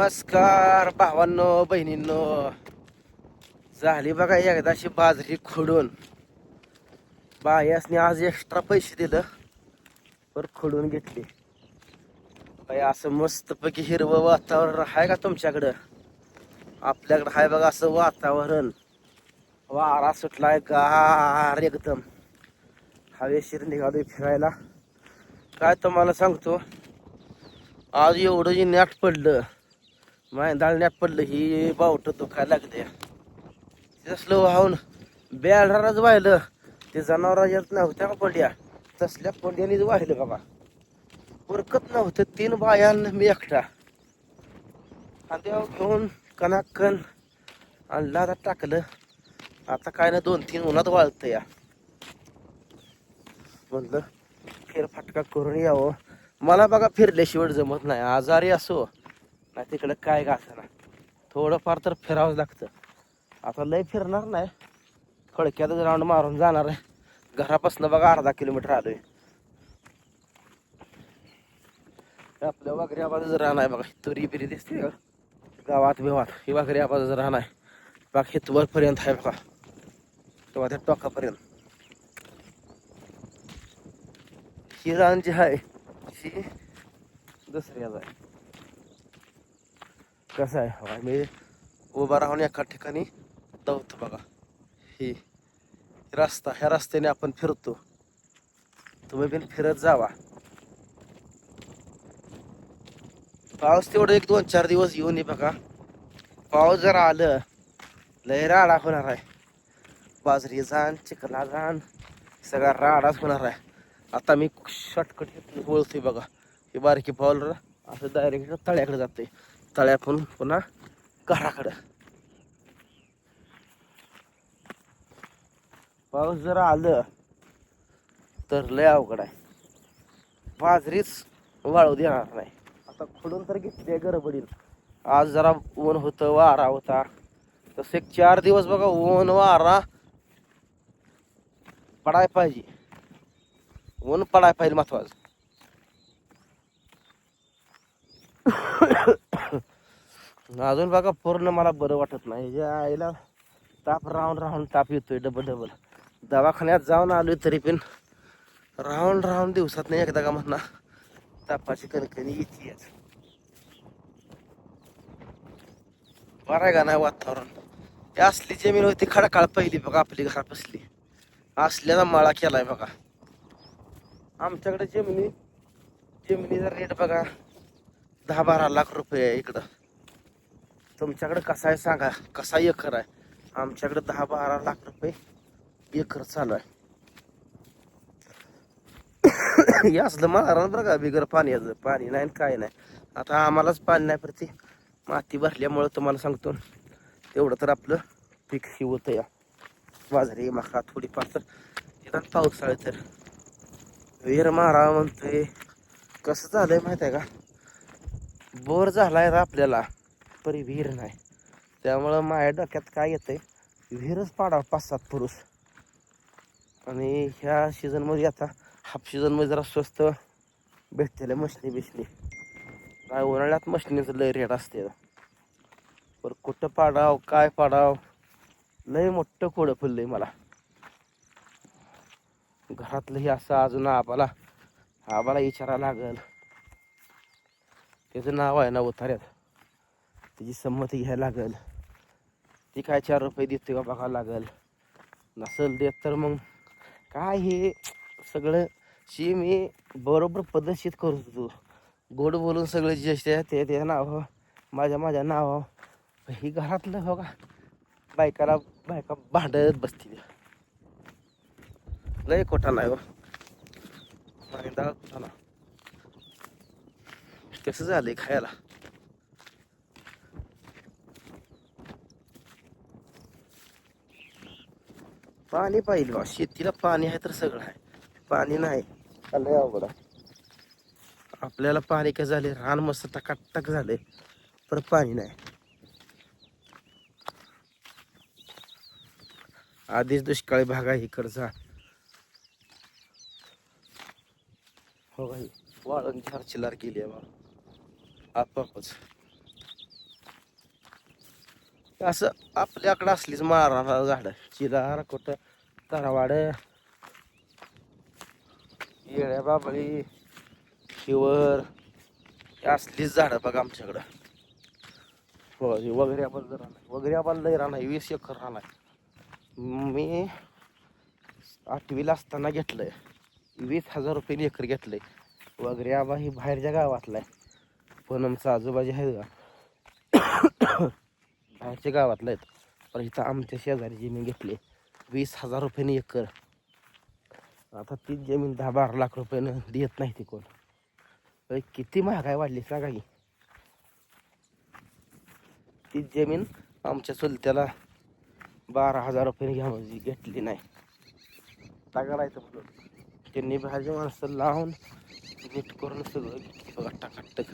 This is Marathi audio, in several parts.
नमस्कार भावांनो बहिणींनो. झाली बघा एकदाशी बाजरी खोडून. बायासने आज एक्स्ट्रा पैसे दिलं पर खोडून घेतली. बाई असं मस्तपैकी हिरवं वातावरण आहे का तुमच्याकडं? आपल्याकडं आहे बघा असं वातावरण. वारा सुटलाय गार एकदम. हवेशीर निघालोय फिरायला. काय तुम्हाला सांगतो आज एवढं जे नॅट पडलं. मायंदाळ दाळण्यात पडलं ही बावट दुखायला लागते तसलं वाहून बेळराच वाहिलं ते जनावर येत नव्हत्या का पडल्या तसल्या पड्यानेच वाहिलं बाबा. उरकत नव्हतं तीन बायान मी एकटा. खांद्यावर घेऊन कनाकन आणलं आता टाकलं. आता काय ना दोन तीन उन्हात वाळतं या. म्हणलं फेरफाटका करून यावं. मला बघा फिरल्याशिवाय जमत नाही. आजारी असो. का तिकडं काय का थोडंफार तर फिरावंच लागतं. आता लय फिरणार नाही. खडक्यातच राऊंड मारून जाणार आहे. घरापासनं बघा अर्धा किलोमीटर आलोय. आपल्या वाघरी आवाज राहणार आहे बघा. तुरी बिरी दिसते गावात बिवात. ही वाघरी आवाज राहणार आहे. बघा हितवर पर्यंत आहे बघा. तेव्हा त्या टोकापर्यंत. ही रान जी आहे ही दुसऱ्याच आहे. कसं आहे? हवा मी उभा राहून एका ठिकाणी धावतो बघा. ही रस्ता ह्या रस्त्याने आपण फिरतो. तुम्ही पण फिरत जावा. पाऊस तेवढं एक दोन चार दिवस येऊन ये बघा. पाऊस जर आलं लय राडा होणार आहे. बाजरी जाण चिखला जाण सगळा राडाच होणार आहे. आता मी शॉर्टकट बोलतोय बघा. ही बारकी पावलं असं डायरेक्ट तळ्याकडे जाते तळ्यातून पुन्हा घराकडं पाऊस जर आलं तर लय अवघड आहे बाजरीच वाळू देणार नाही आता खोडून तर घेतली गडबडीन आज जरा ऊन होतं वारा होता तसं एक चार दिवस बघा ऊन वारा पडाय पाहिजे ऊन पडाय पाहिजे महत्वाचं अजून बघा पूर्ण मला बरं वाटत नाही. जे आईला ताप राहून राहून ताप येतोय डबल डबल. दवाखान्यात जाऊन आलोय तरी पण राहून राहून दिवसात नाही एकदा का म्हणा. तापाची कणकणी येते बरं आहे का नाही वातावरण? ते असली जमीन होती खडकाळ पहिली बघा आपली घरा बसली असल्याचा माळा केलाय बघा. आमच्याकडे जमिनी जमिनीचा रेट बघा दहा बारा लाख रुपये आहे इकडं. तुमच्याकडे कसा आहे सांगा. कसा एकर आहे? आमच्याकडे दहा बारा लाख रुपये एकर चालू आहे. हे असलं मारा बरं का बिगर पाण्याचं पाणी नाही आणि काय नाही. आता आम्हालाच पाणी नाही प्रति माती भरल्यामुळं तुम्हाला सांगतो. तेवढं तर आपलं पीक ही होत या. बाजरी मका थोडीफार तर निदान पावसाळे तर. विहीर मारा म्हणतोय. कसं झालंय माहीत आहे का? बोर झालाय आपल्याला. परी विहीर नाही. त्यामुळं माझ्या डोक्यात काय येतंय? विहीरच पाडावं पाच सात पुरुष. आणि ह्या सीझनमध्ये आता हाफ सीझनमध्ये जरा स्वस्त भेटतेल्या मशनी बिशनी. काय उन्हाळ्यात मशनीचं लय रेट असते पर कुठं पाडाव काय पाडाव? लय मोठं कोडं फुललंय मला. घरातलंही असं अजून आबाला आबाला विचारायला लागल. त्याचं नाव आहे ना उतार्यात. त्याची संमती घ्यायला लागल. ती काय चार रुपये देते का बघावं लागल. नसल देत तर मग काय हे? सगळं शी मी बरोबर पद्धतशीर करत होतो. गोड बोलून सगळे जे ते त्या नाव माझ्या माझ्या नाव ही घरातलं हो का? बायकाला बायका भांडत बसतील. लय कोठा नाही हो. माहिंदा ना. कसं झालंय खायला. पाणी पाहिजे बा शेतीला पाणी आहे तर सगळं आहे. पाणी नाही. लय अवघड. आपल्याला पाणी काय झाले? रान मस्त टकाटक झाले. पण पाणी नाही. आधीच दुष्काळी भाग आहे इकडचा. हो भाई वाळून चार चिल्लार केली आहे बा. आपापच असं आपल्याकडं असलीच मारा झाडं. चिरार कुठं तरवाड. येड्या बाबळी शिवर. हे असलीच झाडं बघा आमच्याकडं. हो हे वगैरे आपण जर वगैरे लय राहणार वीस एकर राहणार मी आठवीला असताना घेतलंय. वीस हजार रुपये एकर घेतलंय. वगैरे आबा ही बाहेरच्या गावातला आहे. पण आमचा आजूबाजी आहे का? बाहेरच्या गावातला आहेत. पण इथं आमच्या शेजारी जमीन घेतली वीस हजार रुपयाने एकर. आता ती जमीन दहा बारा लाख रुपयानं देत नाही ती कोण. अरे किती महागाई वाढली सांगा की. ती जमीन आमच्या चुलत्याला बारा हजार रुपयाने घ्या म्हणजे घेतली नाही. टाकायचं म्हणून. त्यांनी भाजी माणसं लावून नीट करून सगळं घेतली. बघा टाकाटक.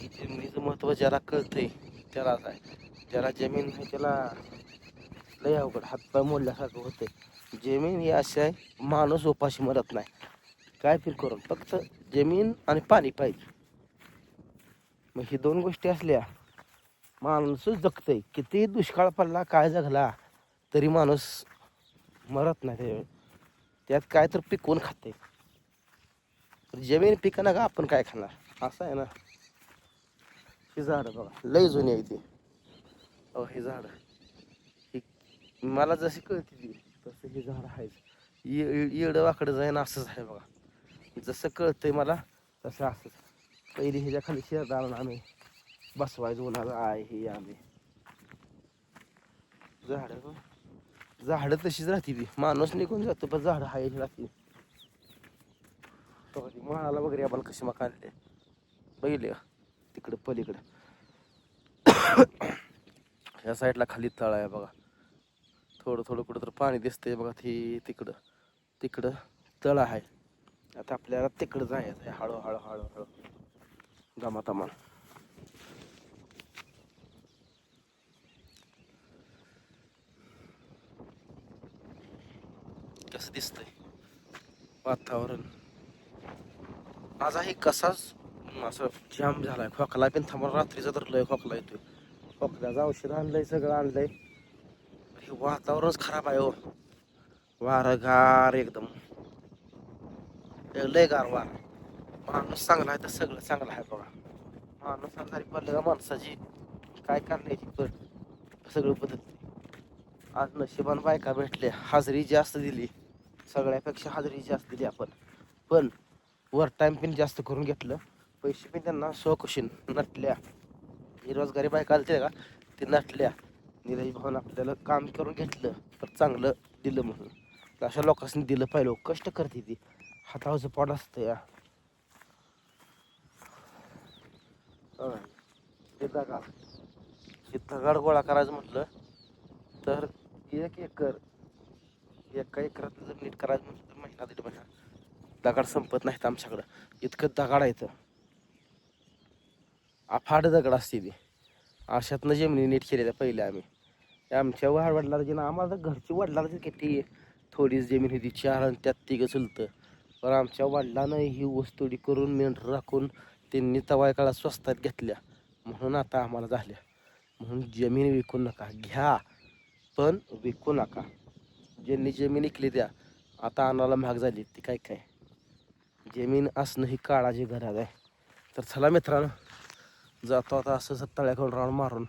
जमिनीचं महत्त्व ज्याला कळतंय त्यालाच आहे. ज्याला जमीन आहे त्याला लय अवघड हातपाय मोडल्यासारखं होते जमीन ही अशी आहे माणूस उपाशी मरत नाही. काय फील करून? फक्त जमीन आणि पाणी पाहिजे. मग ही दोन गोष्टी असल्या माणूसच जगतंय. किती दुष्काळ पडला काय जगला तरी माणूस मरत नाही त्यावेळी. त्यात काय तर पिकवून खाते जमीन पिकं का आपण काय खाणार? असं आहे ना. ही झाडं बघा लय जुनी आहे ती. अहो हे झाडं. ही मला जशी कळते ती तसं हे झाडं आहेच येडं वाकडं जाईन असंच आहे बघा. जसं कळतंय मला तसं असंच. पहिली ह्याच्या खाली शेजारण आम्ही बसवायचो उन्हाळा आहे हे आम्ही. झाडं झाडं तशीच राहते ती. माणूस निघून जातो पण झाडं हाय राहते माळाला वगैरे आपण कशी मग आणले. पहिले तिकडं पलीकडं. ह्या साईडला खाली तळ आहे बघा. थोडं थोडं कुठं तर पाणी दिसतंय बघा ती तिकडं तिकडं तळ आहे. आता आपल्याला तिकडं जायचं आहे हळूहळू हळूहळू जमातमा जमा तमा. कसं दिसतंय? वातावरण. माझाही कसाच असं जाम झालाय. खोकला पण थांबा रात्रीचा तर लय खोकला येतोय. खोकल्याचं औषध आणलंय सगळं आणलंय. हे वातावरणच खराब आहे हो. वारं गार एकदम. लय गार वार. माणूस चांगला आहे तर सगळं चांगलं आहे बघा. माणूस आजारी पडलं का माणसाची काय करण्याची पण सगळं बदल आज नशिबान बायका भेटल्या हाजरी जास्त दिली. सगळ्यापेक्षा हाजरी जास्त दिली आपण. पण वर टाईम पण जास्त करून घेतलं. पैसे पण त्यांना स्वकुशीन नटल्या. बेरोजगारी बायका आलते का ते नटल्या. निरज भाऊन आपल्याला काम करून घेतलं तर चांगलं दिलं म्हणून. तर अशा लोकांनी दिलं पाहिलं कष्ट करते ती. हातावरचं पोट असतं या. होय. हे दगाड हे दगाड गोळा करायचं म्हटलं तर एक एकर एका एकरात जर नीट करायचं म्हटलं तर महिना दीड महिना. दगाड संपत नाहीत आमच्याकडं. इतकं दगाड आहे तर अफाट दगड असते ती अशातनं जमिनी नीट केलेल्या पहिले आम्ही. आमच्या वाढ वडिलाला ना आम्हाला तर घरची वडिलाला किती थोडीच जमीन होती चार आणि त्यात तिघं चुलतं. पण आमच्या वडिलानं ही ऊसतोडी करून मेंढर राखून त्यांनी तवाय काळात स्वस्तात घेतल्या. म्हणून आता आम्हाला झाल्या. म्हणून जमीन विकू नका. घ्या पण विकू नका. ज्यांनी जमीन विकली त्या आता आणायला महाग झाली ती काय काय? जमीन असणं ही काळाची गरज आहे. तर चला मित्रांनो जातो आता असं तळ्याकडून राऊंड मारून.